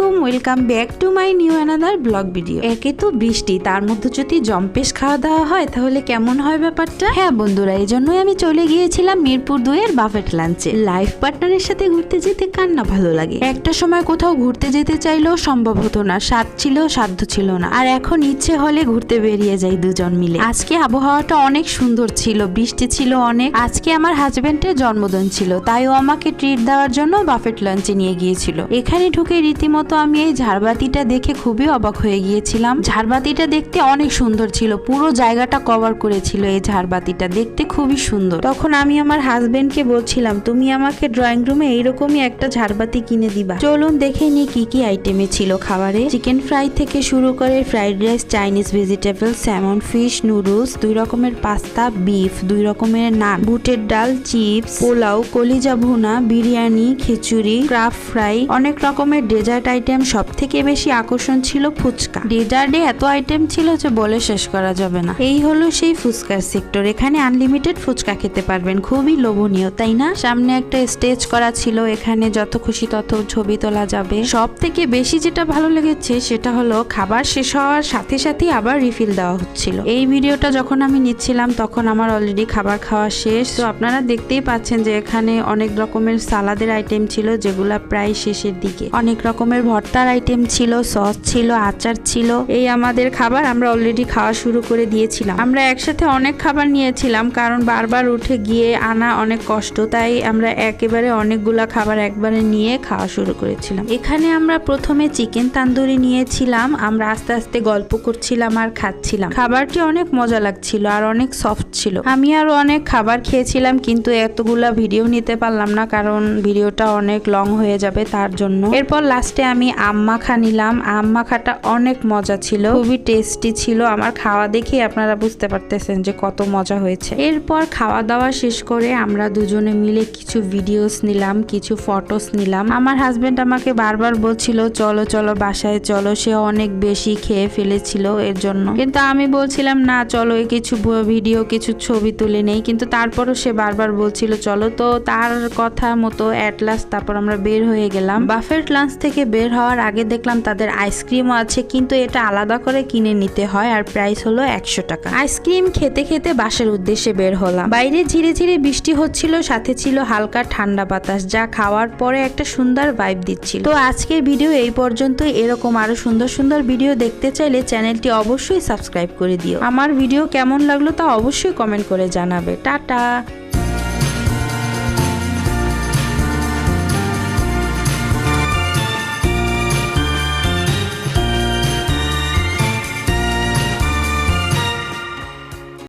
Welcome back to my new another blog video. একে তো বৃষ্টি, তার মধ্যে যদি জম্পেশ খাওয়া দাওয়া হয়, তাহলে কেমন হয় ব্যাপারটা? হ্যাঁ বন্ধুরা এই জন্যই আমি চলে গিয়েছিলাম মিরপুর দুয়ের বাফেট লাঞ্চে। লাইফ পার্টনারের সাথে ঘুরতে যেতে কার না ভালো লাগে। একটা সময় কোথাও ঘুরতে যেতে চাইলেও সম্ভব হতো না, স্বাদ ছিল, সাধ্য ছিল না। আর এখন ইচ্ছে হলে ঘুরতে বেরিয়ে যাই দুজন মিলে। আজকে আবহাওয়াটা অনেক সুন্দর ছিল, বৃষ্টি ছিল অনেক। আজকে আমার হাজবেন্ডের জন্মদিন ছিল, তাই ও আমাকে ট্রিট দেওয়ার জন্য বাফেট লাঞ্চে নিয়ে গিয়েছিল। এখানে ঢুকে রীতিমতো আমি এই ঝাড়বাতিটা দেখে খুবই অবাক হয়ে গিয়েছিলাম। ঝাড়বাতিটা দেখতে অনেক সুন্দর ছিল, পুরো জায়গাটা কভার করেছিল এই ঝাড়বাতিটা, দেখতে খুবই সুন্দর। তখন আমি আমার হাজবেন্ডকে বলছিলাম, তুমি আমাকে ড্রয়িং রুমে এইরকমই একটা ঝাড়বাতি কিনে দিবা। চলুন দেখে নি কি কি আইটেমে ছিল খাবারে। চিকেন ফ্রাই থেকে শুরু করে fried rice, Chinese vegetable salmon fish, noodles, দুই রকমের পাস্তা, বিফ, দুই রকমের নান, বুটের ডাল, চিপস, পোলাও, কলিজা ভুনা, বিরিয়ানি, খিচুড়ি, ক্রাফট ফ্রাই, অনেক রকমের ডেজার্ট আইটেম সব থেকে বেশি আকর্ষণ ছিল ফুচকা। ডেজার্টে এত আইটেম ছিল যে বলে শেষ করা যাবে না। এই হলো সেই ফুচকার সেক্টর। এখানে আনলিমিটেড ফুচকা খেতে পারবেন। খুবই লোভনীয় তাই না? সামনে একটা স্টেজ করা ছিল। এখানে যত খুশি তত ছবি তোলা যাবে। সব থেকে বেশি যেটা ভালো লেগেছে সেটা হলো খাবার শেষ হওয়ার সাথে সাথে আবার রিফিল দেওয়া হচ্ছিল। এই ভিডিওটা যখন আমি নিচ্ছিলাম তখন আমার অলরেডি খাবার খাওয়া শেষ। তো আপনারা দেখতেই পাচ্ছেন যে এখানে অনেক রকমের সালাদের আইটেম ছিল যেগুলা প্রায় শেষের দিকে। অনেক রকমের ভর্তার আইটেম ছিল সস ছিল, আচার ছিল। এই আমাদের খাবার আমরা অলরেডি খাওয়া শুরু করে দিয়েছিলাম। আমরা একসাথে অনেক খাবার নিয়েছিলাম, কারণ বারবার উঠে গিয়ে আনা অনেক কষ্ট, তাই আমরা একেবারে অনেকগুলা খাবার একবারে নিয়ে খাওয়া শুরু করেছিলাম। এখানে আমরা প্রথমে চিকেন তান্দুরি নিয়েছিলাম, আমরা আস্তে আস্তে গল্প করছিলাম আর খাচ্ছিলাম। খাবারটি অনেক মজা লাগছিল আর অনেক সফট ছিল। আমি আরও অনেক খাবার খেয়েছিলাম, কিন্তু এতগুলা ভিডিও নিতে পারলাম না, কারণ ভিডিওটা অনেক লং হয়ে যাবে তার জন্য। এরপর লাস্টে আমি আম মাখা নিলাম। আম মাখাটা অনেক মজা ছিল। খুবই টেস্টি ছিল। আমার খাওয়া দেখে আপনারা বুঝতে পারতেছেন যে কত মজা হয়েছে। এরপর খাওয়া দাওয়া শেষ করে আমরা দুজনে মিলে কিছু ভিডিওস নিলাম, কিছু ফটোস নিলাম। আমার হাজবেন্ড আমাকে বারবার বলছিল, চলো চলো, বাসায় চলো। সে অনেক বেশি খেয়ে ফেলেছিল এর জন্য। কিন্তু আমি বলছিলাম, না, চলো, এই কিছু ভিডিও কিছু ছবি তুলে নেই। কিন্তু তারপরও সে বারবার বলছিল, চলো। তো তার কথা মতো অ্যাট লাস্ট তারপর আমরা বের হয়ে গেলাম। বাফেট লাঞ্চ থেকে বের হওয়ার আগে দেখলাম তাদের আইসক্রিমও আছে, কিন্তু এটা আলাদা করে কিনে নিতে হয় আর প্রাইস হলো একশো টাকা। আইসক্রিম খেতে খেতে বাসের উদ্দেশ্যে বের হলাম। বাইরে ঝিরে ঝিরে বৃষ্টি হচ্ছিল, সাথে ছিল হালকা ঠান্ডা বাতাস, যা খাওয়ার পরে একটা সুন্দর ভাইব দিচ্ছিল। তো আজকের ভিডিও এই পর্যন্ত এরকম আরও সুন্দর সুন্দর ভিডিও দেখতে চাইলে চ্যানেলটি অবশ্যই সাবস্ক্রাইব করে দিও। আমার ভিডিও কেমন লাগল তা অবশ্যই কমেন্ট করে জানাবে। টাটা!